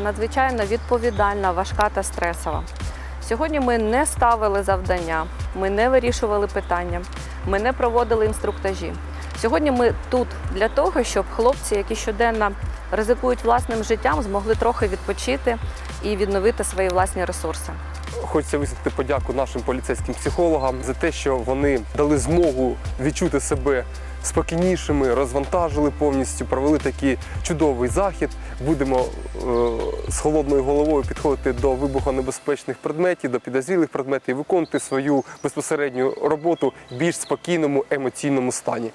надзвичайно відповідальна, важка та стресова. Сьогодні ми не ставили завдання, ми не вирішували питання, ми не проводили інструктажі. Сьогодні ми тут для того, щоб хлопці, які щоденно ризикують власним життям, змогли трохи відпочити і відновити свої власні ресурси. Хочеться висвітлити подяку нашим поліцейським психологам за те, що вони дали змогу відчути себе спокійнішими, розвантажили повністю, провели такий чудовий захід. Будемо е, з холодною головою підходити до вибухонебезпечних предметів, до підозрілих предметів, і виконувати свою безпосередню роботу в більш спокійному емоційному стані.